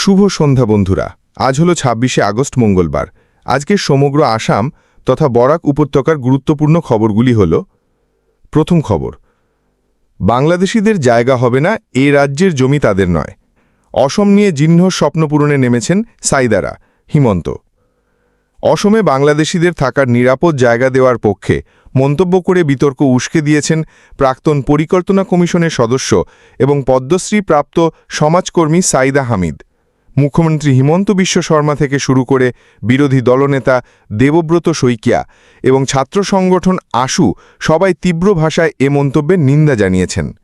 শুভ সন্ধ্যা বন্ধুরা। আজ হলো ছাব্বিশে আগস্ট মঙ্গলবার। আজকে সমগ্র আসাম তথা বরাক উপত্যকার গুরুত্বপূর্ণ খবরগুলি হল, প্রথম খবর, বাংলাদেশিদের জায়গা হবে না, এ রাজ্যের জমি তাদের নয়। অসম নিয়ে জিহ্ন স্বপ্ন পূরণে নেমেছেন সাইদারা, হিমন্ত। অসমে বাংলাদেশিদের থাকার নিরাপদ জায়গা দেওয়ার পক্ষে মন্তব্য করে বিতর্ক উস্কে দিয়েছেন প্রাক্তন পরিকল্পনা কমিশনের সদস্য এবং পদ্মশ্রী প্রাপ্ত সমাজকর্মী সাইদা হামিদ। মুখ্যমন্ত্রী হিমন্ত বিশ্ব শর্মা থেকে শুরু করে বিরোধী দলনেতা দেবব্রত শইকিয়া এবং ছাত্র সংগঠন আশু সবাই তীব্র ভাষায় এ মন্তব্যের নিন্দা জানিয়েছেন।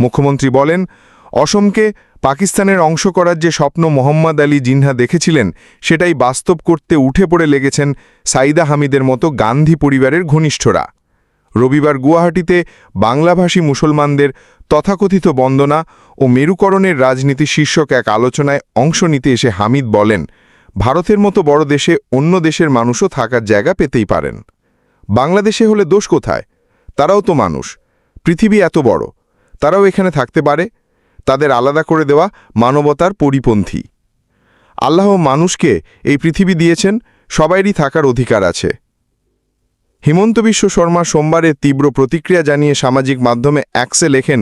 মুখ্যমন্ত্রী বলেন, অসমকে পাকিস্তানের অংশ করার যে স্বপ্ন মোহাম্মদ আলী জিনহা দেখেছিলেন, সেটাই বাস্তব করতে উঠে পড়ে লেগেছেন সাইদা হামিদের মতো গান্ধী পরিবারের ঘনিষ্ঠরা। রবিবার গুয়াহাটিতে বাংলাভাষী মুসলমানদের তথাকথিত বন্দনা ও মেরুকরণের রাজনীতি শীর্ষক এক আলোচনায় অংশ নিতে এসে হামিদ বলেন, ভারতের মতো বড় দেশে অন্য দেশের মানুষও থাকার জায়গা পেতেই পারেন। বাংলাদেশে হলে দোষ কোথায়? তারাও তো মানুষ। পৃথিবী এত বড়। তারাও এখানে থাকতে পারে। তাদের আলাদা করে দেওয়া মানবতার পরিপন্থী। আল্লাহ মানুষকে এই পৃথিবী দিয়েছেন, সবাইরই থাকার অধিকার আছে। হিমন্ত বিশ্ব শর্মা সোমবারে তীব্র প্রতিক্রিয়া জানিয়ে সামাজিক মাধ্যমে অ্যাক্সে লেখেন,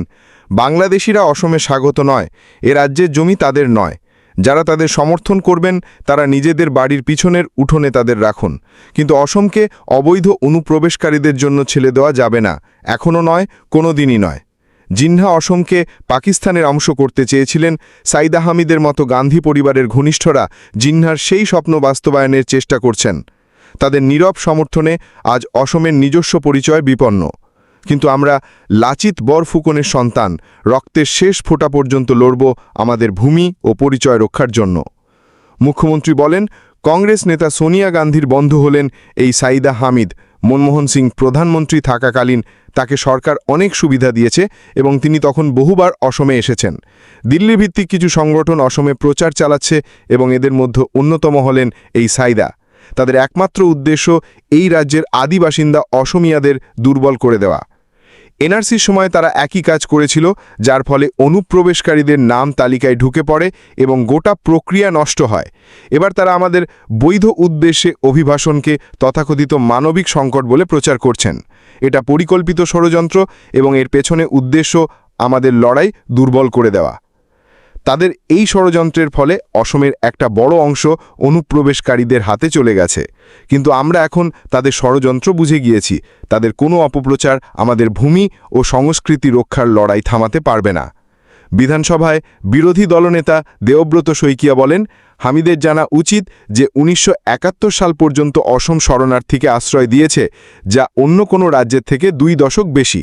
বাংলাদেশিরা অসমে স্বাগত নয়, এ রাজ্যের জমি তাদের নয়। যারা তাদের সমর্থন করবেন, তারা নিজেদের বাড়ির পিছনের উঠোনে তাদের রাখুন। কিন্তু অসমকে অবৈধ অনুপ্রবেশকারীদের জন্য ছেলে দেওয়া যাবে না, এখনও নয় কোনো দিনই নয়। জিন্না অসমকে পাকিস্তানের অংশ করতে চেয়েছিলেন, সাইদা হামিদের মতো গান্ধী পরিবারের ঘনিষ্ঠরা জিন্নার সেই স্বপ্ন বাস্তবায়নের চেষ্টা করছেন। তাদের নীরব সমর্থনে আজ অসমের নিজস্ব পরিচয় বিপন্ন। কিন্তু আমরা লাচিত বরফুকনের সন্তান, রক্তের শেষ ফোঁটা পর্যন্ত লড়ব আমাদের ভূমি ও পরিচয় রক্ষার জন্য। মুখ্যমন্ত্রী বলেন, কংগ্রেস নেতা সোনিয়া গান্ধীর বন্ধু হলেন এই সাইদা হামিদ। মনমোহন সিং প্রধানমন্ত্রী থাকাকালীন তাকে সরকার অনেক সুবিধা দিয়েছে এবং তিনি তখন বহুবার অসমে এসেছেন। দিল্লি ভিত্তিক কিছু সংগঠন অসমে প্রচার চালাচ্ছে এবং এদের মধ্যে অন্যতম হলেন এই সাইদা। তাদের একমাত্র উদ্দেশ্য এই রাজ্যের আদি বাসিন্দা অসমিয়াদের দুর্বল করে দেওয়া। এনআরসির সময় তারা একই কাজ করেছিল, যার ফলে অনুপ্রবেশকারীদের নাম তালিকায় ঢুকে পড়ে এবং গোটা প্রক্রিয়া নষ্ট হয়। এবার তারা আমাদের বৈধ উদ্দেশ্যে অভিভাষণকে তথাকথিত মানবিক সংকট বলে প্রচার করছেন। এটা পরিকল্পিত ষড়যন্ত্র এবং এর পেছনে উদ্দেশ্য আমাদের লড়াই দুর্বল করে দেওয়া। তাদের এই ষড়যন্ত্রের ফলে অসমের একটা বড় অংশ অনুপ্রবেশকারীদের হাতে চলে গেছে। কিন্তু আমরা এখন তাদের ষড়যন্ত্র বুঝে গিয়েছি। তাদের কোনো অপপ্রচার আমাদের ভূমি ও সংস্কৃতি রক্ষার লড়াই থামাতে পারবে না। বিধানসভায় বিরোধী দলনেতা দেবব্রত শইকিয়া বলেন হামিদের জানা উচিত যে উনিশশো একাত্তর সাল পর্যন্ত অসম শরণার্থীকে আশ্রয় দিয়েছে যা অন্য কোনো রাজ্যের থেকে দুই দশক বেশি।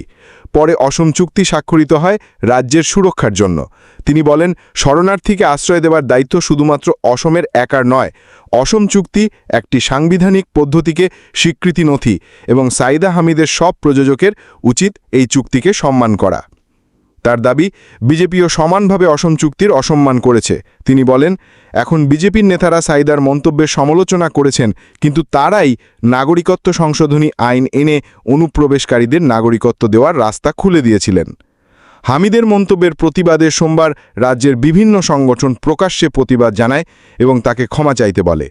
পরে অসম চুক্তি স্বাক্ষরিত হয় রাজ্যের সুরক্ষার জন্য। তিনি বলেন, শরণার্থীকে আশ্রয় দেওয়ার দায়িত্ব শুধুমাত্র অসমের একার নয়, অসম চুক্তি একটি সাংবিধানিক পদ্ধতিকে স্বীকৃতি নথি এবং সাইদা হামিদের সব প্রযোজকের উচিত এই চুক্তিকে সম্মান করা। তার দাবি, বিজেপিও সমানভাবে অসম চুক্তির অসম্মান করেছে। তিনি বলেন, এখন বিজেপির নেতারা সাইদার মন্তব্যের সমালোচনা করেছেন, কিন্তু তারাই নাগরিকত্ব সংশোধনী আইন এনে অনুপ্রবেশকারীদের নাগরিকত্ব দেওয়ার রাস্তা খুলে দিয়েছিলেন। হামিদের মন্তব্যের প্রতিবাদে সোমবার রাজ্যের বিভিন্ন সংগঠন প্রকাশ্যে প্রতিবাদ জানায় এবং তাকে ক্ষমা চাইতে বলে।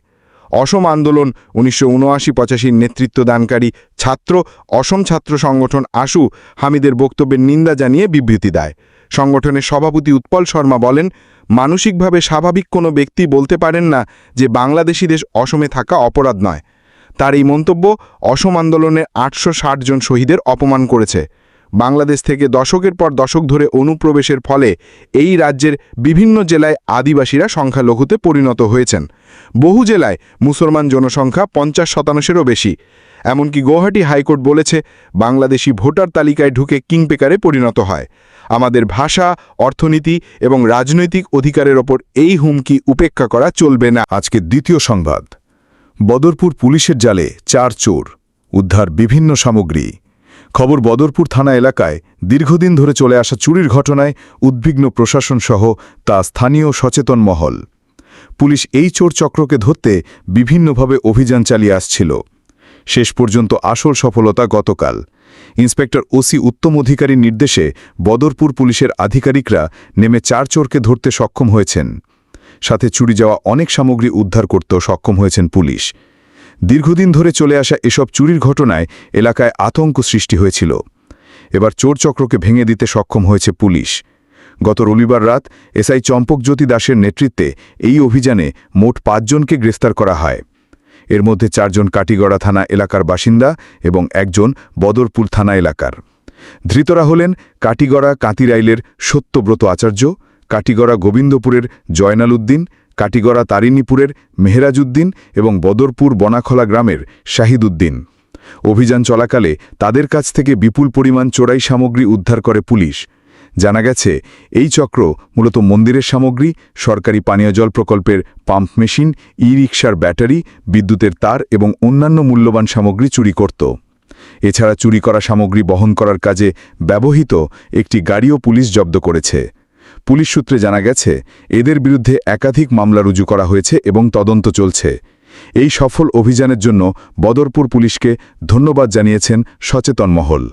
অসম আন্দোলন উনিশশো উনআশি পঁচাশির নেতৃত্বদানকারী ছাত্র অসম ছাত্র সংগঠন আশু হামিদের বক্তব্যের নিন্দা জানিয়ে বিবৃতি দেয়। সংগঠনের সভাপতি উৎপল শর্মা বলেন, মানসিকভাবে স্বাভাবিক কোনো ব্যক্তি বলতে পারেন না যে বাংলাদেশি দেশ অসমে থাকা অপরাধ নয়। তার এই মন্তব্য অসম আন্দোলনের আটশো ষাট জন শহীদের অপমান করেছে। বাংলাদেশ থেকে দশকের পর দশক ধরে অনুপ্রবেশের ফলে এই রাজ্যের বিভিন্ন জেলায় আদিবাসীরা সংখ্যালঘুতে পরিণত হয়েছেন। বহু জেলায় মুসলমান জনসংখ্যা পঞ্চাশ শতাংশেরও বেশি। এমনকি গৌহাটি হাইকোর্ট বলেছে, বাংলাদেশি ভোটার তালিকায় ঢুকে কিংপেকারে পরিণত হয়। আমাদের ভাষা, অর্থনীতি এবং রাজনৈতিক অধিকারের ওপর এই হুমকি উপেক্ষা করা চলবে না। আজকে দ্বিতীয় সংবাদ। বদরপুর পুলিশের জালে চার চোর, উদ্ধার বিভিন্ন সামগ্রী। খবর বদরপুর থানা এলাকায় দীর্ঘদিন ধরে চলে আসা চুরির ঘটনায় উদ্বিগ্ন প্রশাসন সহ তা স্থানীয় সচেতন মহল। পুলিশ এই চোর চক্রকে ধরতে বিভিন্নভাবে অভিযান চালিয়ে আসছিল। শেষ পর্যন্ত আসল সফলতা গতকাল। ইন্সপেক্টর ওসি উত্তম অধিকারীর নির্দেশে বদরপুর পুলিশের আধিকারিকরা নেমে চার চোরকে ধরতে সক্ষম হয়েছেন। সাথে চুরি যাওয়া অনেক সামগ্রী উদ্ধার করতেও সক্ষম হয়েছেন পুলিশ। দীর্ঘদিন ধরে চলে আসা এসব চুরির ঘটনায় এলাকায় আতঙ্ক সৃষ্টি হয়েছিল। এবার চোর চক্রকে ভেঙে দিতে সক্ষম হয়েছে পুলিশ। গত রবিবার রাত এসআই চম্পকজ্যোতি দাসের নেতৃত্বে এই অভিযানে মোট পাঁচজনকে গ্রেফতার করা হয়। এর মধ্যে চারজন কাটিগড়া থানা এলাকার বাসিন্দা এবং একজন বদরপুর থানা এলাকার। ধৃতরা হলেন কাটিগড়া কাঁতিরাইলের সত্যব্রত আচার্য, কাটিগড়া গোবিন্দপুরের জয়নাল উদ্দিন কাটিগড়া তারিণীপুরের মেহরাজউদ্দিন এবং বদরপুর বনাখলা গ্রামের শাহিদ উদ্দিন অভিযান চলাকালে তাদের কাছ থেকে বিপুল পরিমাণ চোরাই সামগ্রী উদ্ধার করে পুলিশ। জানা গেছে, এই চক্র মূলত মন্দিরের সামগ্রী, সরকারি পানীয় জল প্রকল্পের পাম্প মেশিন ই রিকশার ব্যাটারি, বিদ্যুতের তার এবং অন্যান্য মূল্যবান সামগ্রী চুরি করত। এছাড়া চুরি করা সামগ্রী বহন করার কাজে ব্যবহৃত একটি গাড়িও পুলিশ জব্দ করেছে। পুলিশ সূত্রে জানা গেছে, এদের বিরুদ্ধে একাধিক মামলা রুজু করা হয়েছে এবং তদন্ত চলছে। এই সফল অভিযানের জন্য বদরপুর পুলিশকে ধন্যবাদ জানিয়েছেন সচেতন মহল।